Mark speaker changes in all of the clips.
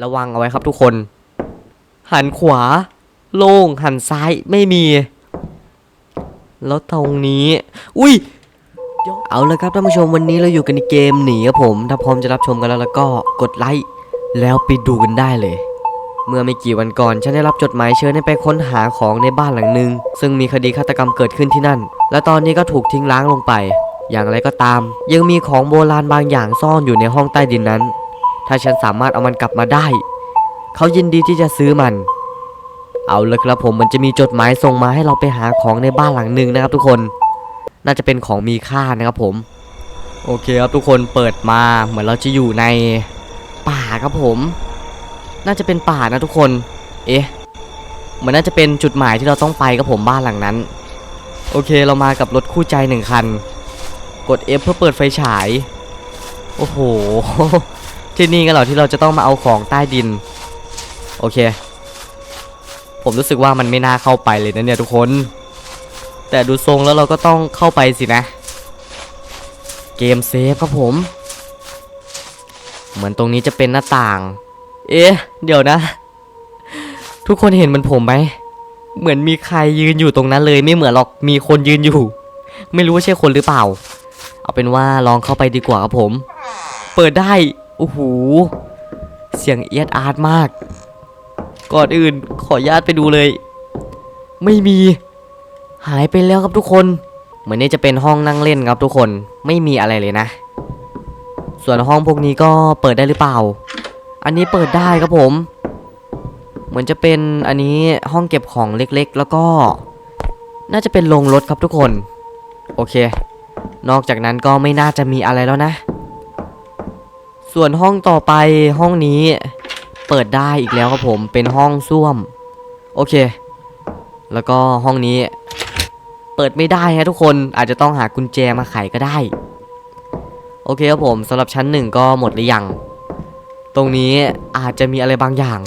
Speaker 1: ระวังเอาไว้ครับทุกคน หันขวา โล่งหันซ้ายไม่มี แล้วตรงนี้ อุ้ยเอาเลยครับท่านผู้ชมวันนี้เราอยู่กันในเกมหนีครับผม ถ้าพร้อมจะรับชมกันแล้วแล้วก็กดไลค์แล้วไปดูกันได้เลย เมื่อไม่กี่วันก่อนฉันได้รับจดหมายเชิญให้ไปค้นหาของในบ้านหลังหนึ่งซึ่งมีคดีฆาตกรรมเกิดขึ้นที่นั่น และตอนนี้ก็ถูกทิ้งร้างลงไป อย่างไรก็ตาม ยังมีของโบราณบางอย่างซ่อนอยู่ในห้องใต้ดินนั้น ถ้าฉันสามารถเอามันกลับมาได้ เขายินดีที่จะซื้อมัน เอาเลยครับผมมันจะมีจดหมายส่งมาให้เราไปหาของในบ้านหลังหนึ่งนะครับ ทุกคน น่าจะเป็นของมีค่านะครับผม โอเคครับทุกคนเปิดมาเหมือนเราจะอยู่ในป่าครับผม น่าจะเป็นป่านะทุกคน เอ๊ะเหมือนน่าจะเป็นจุดหมายที่เราต้องไปครับผมบ้านหลังนั้น โอเคเรามากับรถคู่ใจหนึ่งคัน กด F เพื่อเปิดไฟฉาย โอ้โห ที่นี่กันเหรอที่เราจะต้องมาเอาของใต้ดิน โอเค ผมรู้สึกว่ามันไม่น่าเข้าไปเลยนะเนี่ยทุกคน แต่ดูทรงแล้วเราก็ต้องเข้าไปสินะ เกมเซฟครับผม เหมือนตรงนี้จะเป็นหน้าต่าง เอ๊ะ เดี๋ยวนะ ทุกคนเห็นมือนผมไหม เหมือนมีใครยืนอยู่ตรงนั้นเลยไม่เหมือนหรอกมีคนยืนอยู่ ไม่รู้ว่าใช่คนหรือเปล่า เอาเป็นว่าลองเข้าไปดีกว่าครับผม เปิดได้ อ้โห เสียงเอียดอาร์ตมาก ก่อนอื่นขอญาตไปดูเลย ไม่มี หายไปแล้วครับทุกคน เหมือนนี่จะเป็นห้องนั่งเล่นครับทุกคน ไม่มีอะไรเลยนะ ส่วนห้องพวกนี้ก็เปิดได้หรือเปล่า อันนี้เปิดได้ครับผม เหมือนจะเป็นอันนี้ห้องเก็บของเล็กๆ แล้วก็ น่าจะเป็นโรงรถครับทุกคน โอเค นอกจากนั้นก็ไม่น่าจะมีอะไรแล้วนะ ส่วนห้องต่อไปห้องนี้เปิดได้อีกแล้วครับผมเป็นห้องส้วม โอเค แล้วก็ห้องนี้ เปิดไม่ได้ฮะทุกคนอาจจะต้องหากุญแจมาไขก็ได้ โอเคครับผมสำหรับชั้นหนึ่งก็หมดหรือยัง ตรงนี้อาจจะมีอะไรบางอย่าง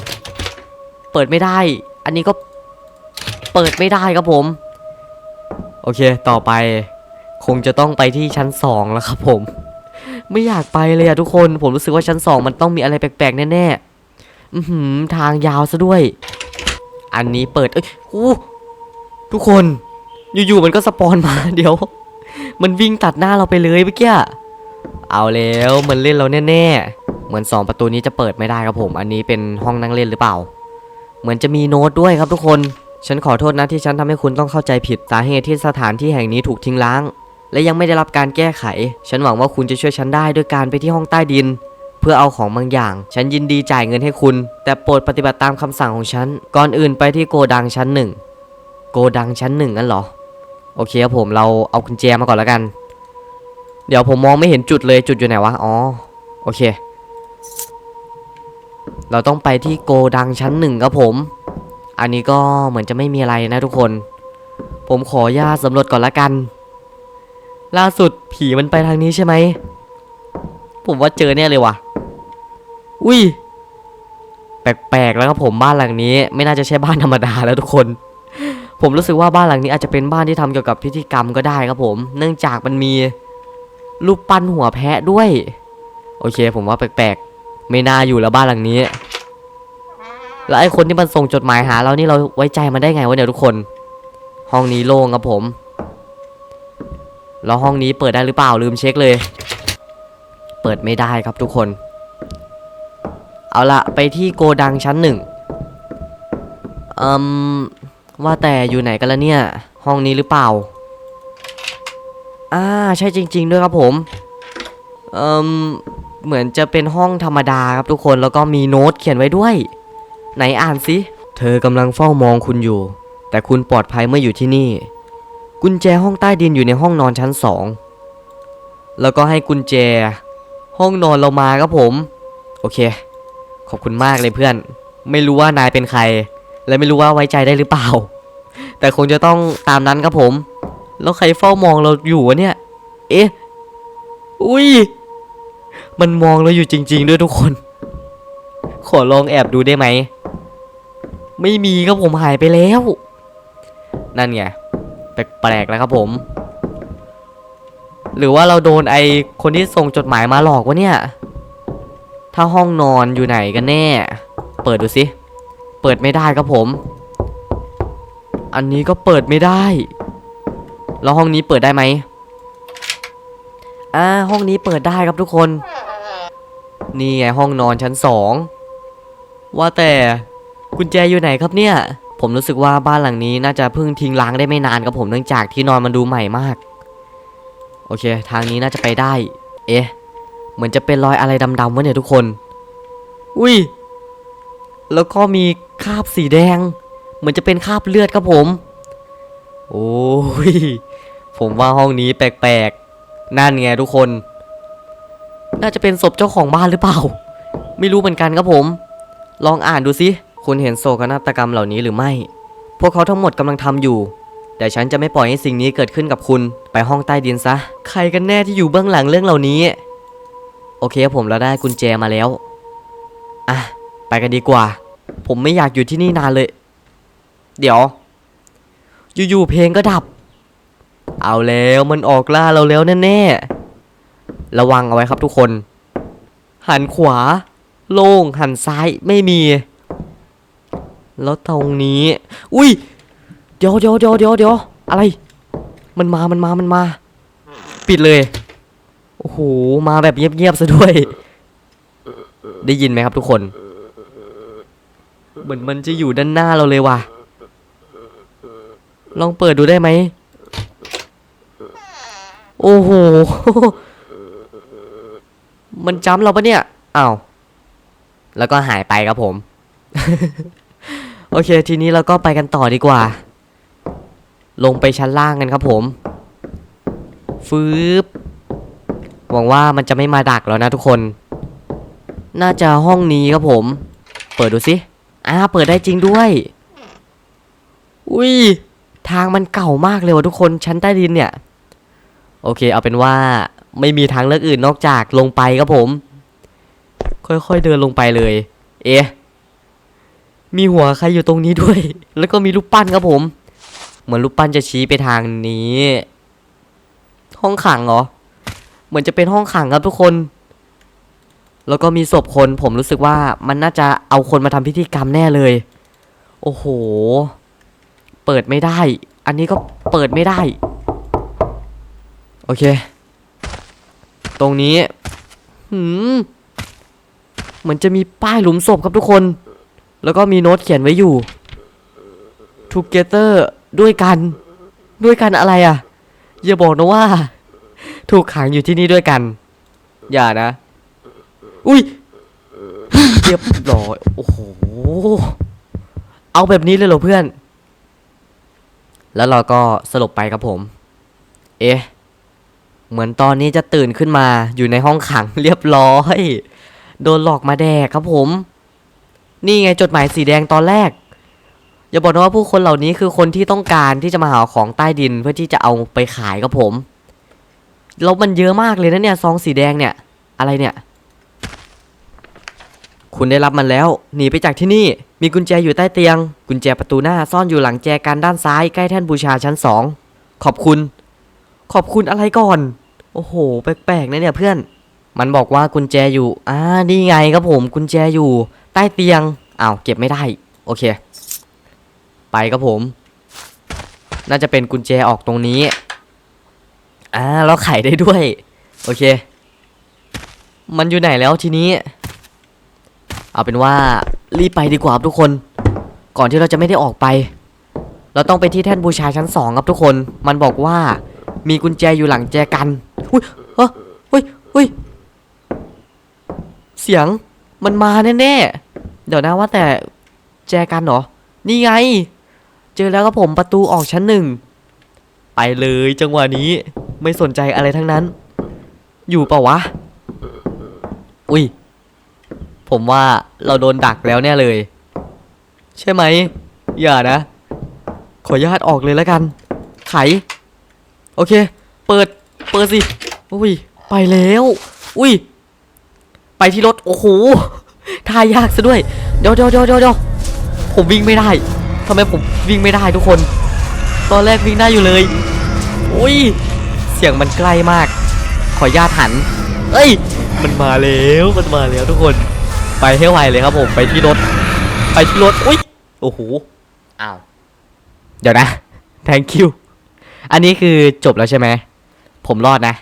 Speaker 1: เปิดไม่ได้ อันนี้ก็เปิดไม่ได้ครับผม โอเคต่อไป คงจะต้องไปที่ชั้นสองแล้วครับผม ไม่อยากไปเลยอะทุกคน ผมรู้สึกว่าชั้นสองมันต้องมีอะไรแปลกๆแน่ๆอืหือทางยาวซะด้วย อันนี้เปิด เอ้ยอู้ทุกคน อยู่ๆมันก็สปอนมา เดี๋ยว มันวิ่งตัดหน้าเราไปเลยเมื่อกี้ เอาแล้วมันเล่นเราแน่ๆ เหมือนสองประตูนี้จะเปิดไม่ได้ครับผม อันนี้เป็นห้องนั่งเล่นหรือเปล่า เหมือนจะมีโน้ตด้วยครับทุกคน ฉันขอโทษนะที่ฉันทำให้คุณต้องเข้าใจผิดสาเหตุที่สถานที่แห่งนี้ถูกทิ้งร้าง และยังไม่ได้รับการแก้ไข ฉันหวังว่าคุณจะช่วยฉันได้ด้วยการไปที่ห้องใต้ดิน เพื่อเอาของบางอย่าง ฉันยินดีจ่ายเงินให้คุณ แต่โปรดปฏิบัติตามคำสั่งของฉัน ก่อนอื่นไปที่โกดังชั้นหนึ่ง โกดังชั้นหนึ่งนั่นเหรอ โอเคครับผมเราเอากุญแจมาก่อนแล้วกัน เดี๋ยวผมมองไม่เห็นจุดเลยจุดอยู่ไหนวะ อ๋อ โอเค เราต้องไปที่โกดังชั้นหนึ่งครับผม อันนี้ก็เหมือนจะไม่มีอะไรนะทุกคน ผมขออนุญาตสำรวจก่อนละกัน ล่าสุดผีมันไปทางนี้ใช่ไหม ผมว่าเจอแน่เลยว่ะ อุ้ย แปลกๆแล้วครับผมบ้านหลังนี้ ไม่น่าจะใช่บ้านธรรมดาแล้วทุกคน ผมรู้สึกว่าบ้านหลังนี้อาจจะเป็นบ้านที่ทำเกี่ยวกับพิธีกรรมก็ได้ครับผม เนื่องจากมันมีรูปปั้นหัวแพะด้วย โอเค ผมว่าแปลกๆ ไม่น่าอยู่แล้วบ้านหลังนี้ แล้วไอ้คนที่มันส่งจดหมายหาเรานี่เราไว้ใจมันได้ไงวะเนี่ยทุกคน ห้องนี้โล่งครับผม แล้วห้องนี้เปิดได้หรือเปล่าลืมเช็คเลย เปิดไม่ได้ครับทุกคน เอาละไปที่โกดังชั้นหนึ่งอืมว่าแต่อยู่ไหนกันแล้วเนี่ย ห้องนี้หรือเปล่าอ่าใช่จริง ๆ ด้วยครับผมเอ่มเหมือนจะเป็นห้องธรรมดาครับทุกคนแล้วก็มีโน้ตเขียนไว้ด้วย ไหนอ่านสิ เธอกำลังเฝ้ามองคุณอยู่ แต่คุณปลอดภัยเมื่ออยู่ที่นี่ กุญแจห้องใต้ดินอยู่ในห้องนอนชั้นสองแล้วก็ให้กุญแจ ห้องนอนเรามาครับผม โอเค ขอบคุณมากเลยเพื่อน ไม่รู้ว่านายเป็นใคร และไม่รู้ว่าไว้ใจได้หรือเปล่า แต่คงจะต้องตามนั้นครับผม แล้วใครเฝ้ามองเราอยู่วะเนี่ย เอ๊ะ อุ้ย มันมองเราอยู่จริง ๆ ด้วยทุกคน ขอลองแอบดูได้ไหม ไม่มีครับผมหายไปแล้ว นั่นไง แปลกๆแล้วครับผม หรือว่าเราโดนไอคนที่ส่งจดหมายมาหลอกวะเนี่ย ถ้าห้องนอนอยู่ไหนกันแน่ เปิดดูสิ เปิดไม่ได้ครับผม อันนี้ก็เปิดไม่ได้ แล้วห้องนี้เปิดได้ไหมอ่าห้องนี้เปิดได้ครับทุกคน นี่ไงห้องนอนชั้นสอง ว่าแต่กุญแจอยู่ไหนครับเนี่ย ผมรู้สึกว่าบ้านหลังนี้น่าจะเพิ่งทิ้งล้างได้ไม่นานครับผมเนื่องจากที่นอนมันดูใหม่มาก โอเค ทางนี้น่าจะไปได้ เอ๊ะ เหมือนจะเป็นรอยอะไรดำๆวะเนี่ยทุกคน อุ้ย แล้วก็มีคราบสีแดง เหมือนจะเป็นคราบเลือดครับผม โอ้ย ผมว่าห้องนี้แปลกๆ นั่นไงทุกคน น่าจะเป็นศพเจ้าของบ้านหรือเปล่า ไม่รู้เหมือนกันครับผม ลองอ่านดูสิ คุณเห็นโศกนาฏกรรมเหล่านี้หรือไม่ พวกเขาทั้งหมดกำลังทำอยู่ แต่ฉันจะไม่ปล่อยให้สิ่งนี้เกิดขึ้นกับคุณ ไปห้องใต้ดินซะ ใครกันแน่ที่อยู่เบื้องหลังเรื่องเหล่านี้ โอเคครับผมเราได้กุญแจมาแล้ว อะ ไปกันดีกว่า ผมไม่อยากอยู่ที่นี่นานเลย เดี๋ยว อยู่ๆเพลงก็ดับ เอาแล้วมันออกล่าเราแล้วแน่ๆ ระวังเอาไว้ครับทุกคน หันขวา โล่งหันซ้ายไม่มี แล้วตรงนี้ อุ้ย เดี๋ยวเดี๋ยวเดี๋ยวเดี๋ยวเดี๋ยวอะไร มันมา มันมา มันมา ปิดเลย โอ้โห มาแบบเงียบๆซะด้วย ได้ยินไหมครับทุกคน เหมือนมันจะอยู่ด้านหน้าเราเลยว่ะ ลองเปิดดูได้ไหม โอ้โห มันจำเราปะเนี่ย อ้าว แล้วก็หายไปครับผม โอเค ทีนี้เราก็ไปกันต่อดีกว่า ลงไปชั้นล่างกันครับผมฟืบหวังว่ามันจะไม่มาดักแล้วนะทุกคน น่าจะห้องนี้ครับผม เปิดดูสิอ่าเปิดได้จริงด้วย อุ้ย ทางมันเก่ามากเลยว่ะทุกคน ชั้นใต้ดินเนี่ย โอเค เอาเป็นว่าไม่มีทางเลือกอื่นนอกจากลงไปครับผม ค่อยๆเดินลงไปเลย เอ๊ะ มีหัวใครอยู่ตรงนี้ด้วย แล้วก็มีรูปปั้นครับผม เหมือนรูปปั้นจะชี้ไปทางนี้ ห้องขังเหรอ เหมือนจะเป็นห้องขังครับทุกคน แล้วก็มีศพคน ผมรู้สึกว่ามันน่าจะเอาคนมาทำพิธีกรรมแน่เลย โอ้โห เปิดไม่ได้ อันนี้ก็เปิดไม่ได้ โอเค ตรงนี้ หืมเหมือนจะมีป้ายหลุมศพครับทุกคน แล้วก็มีโน้ตเขียนไว้อยู่ together ด้วยกัน ด้วยกันอะไรอะ อย่าบอกนะว่า ถูกขังอยู่ที่นี่ด้วยกัน อย่านะ อุ้ยเรียบร้อยโอ้โห เอาแบบนี้เลยเหรอเพื่อน แล้วเราก็สลบไปครับผม เอ๊ะ เหมือนตอนนี้จะตื่นขึ้นมาอยู่ในห้องขังเรียบร้อย โดนหลอกมาแดกครับผม นี่ไงจดหมายสีแดงตอนแรก อย่าบอกนะว่าผู้คนเหล่านี้คือคนที่ต้องการที่จะมาหาของใต้ดินเพื่อที่จะเอาไปขายครับผมแล้วมันเยอะมากเลยนะเนี่ยซองสีแดงเนี่ย อะไรเนี่ย คุณได้รับมันแล้ว หนีไปจากที่นี่มีกุญแจอยู่ใต้เตียง กุญแจประตูหน้าซ่อนอยู่หลังแจกันด้านซ้ายใกล้แท่นบูชาชั้นสองขอบคุณ ขอบคุณอะไรก่อน โอ้โห แปลกๆนะเนี่ยเพื่อน มันบอกว่ากุญแจอยู่อ่านี่ไงครับผมกุญแจอยู่ ใต้เตียง อ้าวเก็บไม่ได้ โอเค ไปครับผม น่าจะเป็นกุญแจออกตรงนี้ อ่าแล้วไขได้ด้วย โอเค มันอยู่ไหนแล้วทีนี้ เอาเป็นว่ารีบไปดีกว่าทุกคน ก่อนที่เราจะไม่ได้ออกไป เราต้องไปที่แท่นบูชาชั้นสองครับทุกคน มันบอกว่ามีกุญแจอยู่หลังแจกัน อุ้ยเฮ้ยเฮ้ยเฮ้ยเสียงมันมาแน่ๆ เดี๋ยวนะว่าแต่แจกันเหรอ นี่ไง เจอแล้วครับผมประตูออกชั้นหนึ่ง ไปเลยจังหวะนี้ไม่สนใจอะไรทั้งนั้น อยู่เปล่าวะ อุ้ย ผมว่าเราโดนดักแล้วแน่เลย ใช่ไหม อย่านะ ขออนุญาตออกเลยแล้วกัน ไข โอเค เปิด เปิดสิ อุ้ย ไปแล้ว อุ้ย ไปที่รถ โอ้โห ทายยากซะด้วยเดี๋ยวเดี๋ยวเดี๋ยวเดี๋ยวเดี๋ยวผมวิ่งไม่ได้ทำไมผมวิ่งไม่ได้ทุกคน ตอนแรกวิ่งได้อยู่เลยอุ้ย เสียงมันใกล้มาก ขออนุญาตหัน เอ้ย มันมาแล้วมันมาแล้วทุกคน ไปให้ไวเลยครับผม ไปที่รถ ไปที่รถ อุ้ย โอ้โห อ้าว เดี๋ยวนะ thank you อันนี้คือจบแล้วใช่ไหม ผมรอดนะ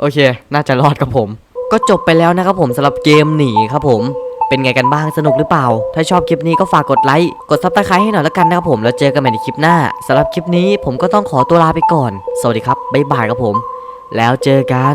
Speaker 1: โอเค น่าจะรอดครับผม ก็จบไปแล้วนะครับผมสำหรับเกมหนีครับผมเป็นไงกันบ้างสนุกหรือเปล่า ถ้าชอบคลิปนี้ก็ฝากกดไลค์กดซับสไครต์ให้หน่อยแล้วกันนะครับผมแล้วเจอกันใหม่ในคลิปหน้าสำหรับคลิปนี้ผมก็ต้องขอตัวลาไปก่อน สวัสดีครับบ๊ายบายครับผม แล้วเจอกัน